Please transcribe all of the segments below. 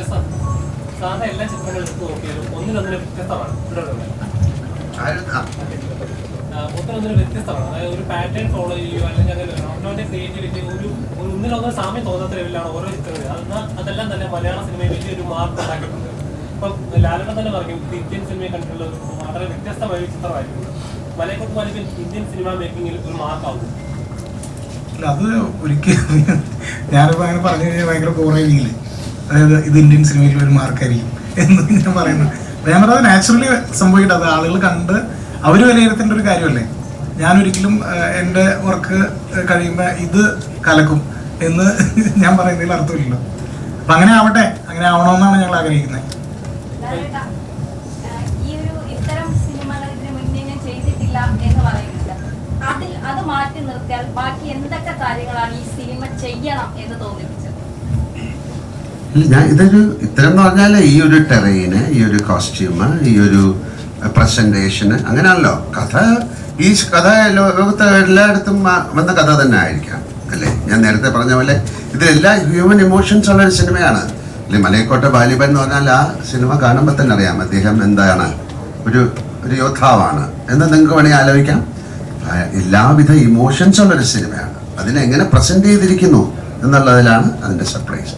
വ്യത്യസ്തം സാധാരണ എല്ലാ ചിത്രങ്ങളും എടുത്ത് നോക്കിയാലും ഒന്നിനൊന്നിന് വ്യത്യസ്തമാണ്. ഒന്നിനൊന്നിന് അതായത് ഒരു പാറ്റേൺ ഫോളോ ചെയ്യുക അല്ലെങ്കിൽ അങ്ങനെ ക്രിയേറ്റിവിറ്റി ഒരു ഒന്നിനൊന്നും സാമ്യം തോന്നാത്ത ലെവലിലാണ് ഓരോ ചിത്രങ്ങൾ അതെല്ലാം തന്നെ മലയാള സിനിമയിൽ വലിയൊരു മാർക്ക് ഉണ്ടാക്കിയിട്ടുണ്ട്. ഇപ്പം ലാലേട്ടൻ തന്നെ പറഞ്ഞു ഇന്ത്യൻ സിനിമയെ കണ്ടിട്ടുള്ള ഒരു വളരെ വ്യത്യസ്തമായ ഒരു ചിത്രമായിരുന്നു. ഇന്ത്യൻ സിനിമ മേക്കിങ്ങിൽ ഒരു മാർക്കാവും അത് ഒരിക്കലും ഞാനിപ്പോൾ അങ്ങനെ പറഞ്ഞു കഴിഞ്ഞാൽ ഭയങ്കര ബോറായിരിക്കില്ലേ അതായത് ഇത് ഇന്ത്യൻ സിനിമയിൽ ഒരു മാർക്കായിരിക്കും എന്ന് ഞാൻ പറയുന്നു. പറഞ്ഞത് നാച്ചുറലി സംഭവിക്കട്ടെ. അത് ആളുകൾ കണ്ട് അവർ വിലയിരുത്തേണ്ട ഒരു കാര്യമല്ലേ? ഞാൻ ഒരിക്കലും എന്റെ വർക്ക് കഴിയുമ്പോൾ ഇത് കലക്കും എന്ന് ഞാൻ പറയുന്നതിൽ അർത്ഥമില്ലല്ലോ. അപ്പം അങ്ങനെ ആവട്ടെ. അങ്ങനെ ആവണമെന്നാണ് ഞങ്ങൾ ആഗ്രഹിക്കുന്നത്. അതിൽ അത് മാറ്റി നിർത്തിയാൽ ബാക്കി എന്തൊക്കെ കാര്യങ്ങളാണ് ഈ സിനിമ ചെയ്യണം എന്ന് ഇല്ല, ഞാൻ ഇതൊരു ഇത്തരം പറഞ്ഞാൽ ഈ ഒരു ടെറൈന് ഈ ഒരു കോസ്റ്റ്യൂമ് ഈ ഒരു പ്രസന്റേഷന് അങ്ങനെയാണല്ലോ. കഥ ഈ കഥ ലോകത്തെ എല്ലായിടത്തും വന്ന കഥ തന്നെ ആയിരിക്കാം അല്ലേ? ഞാൻ നേരത്തെ പറഞ്ഞ പോലെ ഇതിലെല്ലാം ഹ്യൂമൻ ഇമോഷൻസ് ഉള്ള ഒരു സിനിമയാണ് അല്ലെ? മലയക്കോട്ടെ ബാലിബൻ എന്ന് പറഞ്ഞാൽ ആ സിനിമ കാണുമ്പോൾ തന്നെ അറിയാം അദ്ദേഹം എന്താണ് ഒരു ഒരു യോദ്ധാവാണ്. എന്ന് നിങ്ങൾക്ക് വേണമെങ്കിൽ ആലോചിക്കാം. എല്ലാവിധ ഇമോഷൻസ് ഉള്ള ഒരു സിനിമയാണ് അതിനെങ്ങനെ പ്രസന്റ് ചെയ്തിരിക്കുന്നു എന്നുള്ളതിലാണ് അതിന്റെ സർപ്രൈസ്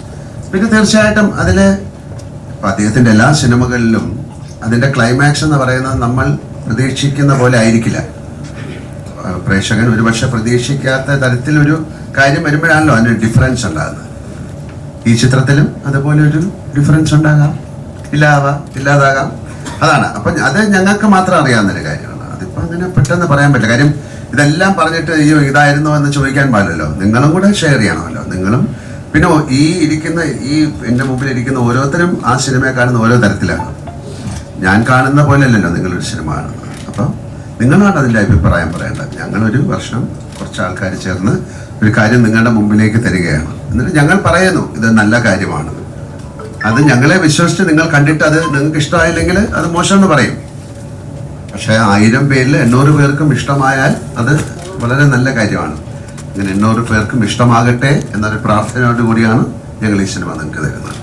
പിന്നെ തീർച്ചയായിട്ടും അതിൽ ഇപ്പം അദ്ദേഹത്തിന്റെ എല്ലാ സിനിമകളിലും അതിന്റെ ക്ലൈമാക്സ് എന്ന് പറയുന്നത് നമ്മൾ പ്രതീക്ഷിക്കുന്ന പോലെ ആയിരിക്കില്ല. പ്രേക്ഷകൻ ഒരുപക്ഷെ പ്രതീക്ഷിക്കാത്ത തരത്തിലൊരു കാര്യം വരുമ്പോഴാണല്ലോ അതിന് ഡിഫറൻസ് ഉണ്ടാകുന്നത്. ഈ ചിത്രത്തിലും അതുപോലെ ഒരു ഡിഫറൻസ് ഉണ്ടാകാം. ഇല്ലാതാ ഇല്ലാതാകാം. അതാണ്. അപ്പം അത് ഞങ്ങൾക്ക് മാത്രം അറിയാവുന്നൊരു കാര്യമാണ്. അതിപ്പോൾ അങ്ങനെ പെട്ടെന്ന് പറയാൻ പറ്റില്ല. കാര്യം ഇതെല്ലാം പറഞ്ഞിട്ട് അയ്യോ ഇതായിരുന്നോ എന്ന് ചോദിക്കാൻ പാടില്ലല്ലോ. നിങ്ങളും കൂടെ ഷെയർ ചെയ്യണമല്ലോ. നിങ്ങളും പിന്നെ ഈ ഇരിക്കുന്ന ഈ എന്റെ മുമ്പിൽ ഇരിക്കുന്ന ഓരോരുത്തരും ആ സിനിമയെ കാണുന്ന ഓരോ തരത്തിലാണ്. ഞാൻ കാണുന്ന പോലെ പോലെയല്ലല്ലോ നിങ്ങളൊരു സിനിമ കാണുന്നത്. അപ്പോൾ നിങ്ങളാണ് അതിന്റെ അഭിപ്രായം പറയേണ്ടത്. ഞങ്ങളൊരു വർഷം കുറച്ച് ആൾക്കാർ ചേർന്ന് ഒരു കാര്യം നിങ്ങളുടെ മുമ്പിലേക്ക് തരികയാണ്. എന്നിട്ട് ഞങ്ങൾ പറയുന്നു ഇത് നല്ല കാര്യമാണ്. അത് ഞങ്ങളെ വിശ്വസിച്ച് നിങ്ങൾ കണ്ടിട്ട് അത് നിങ്ങൾക്ക് ഇഷ്ടമായില്ലെങ്കിൽ അത് മോശമെന്ന് പറയും. പക്ഷേ ആയിരം പേരിൽ എണ്ണൂറ് പേർക്കും ഇഷ്ടമായാൽ അത് വളരെ നല്ല കാര്യമാണ്. അങ്ങനെ എണ്ണൂറ് പേർക്കും ഇഷ്ടമാകട്ടെ എന്നൊരു പ്രാർത്ഥനയോടുകൂടിയാണ് ഞങ്ങൾ ഈ സിനിമ നിങ്ങൾക്ക് തരുന്നത്.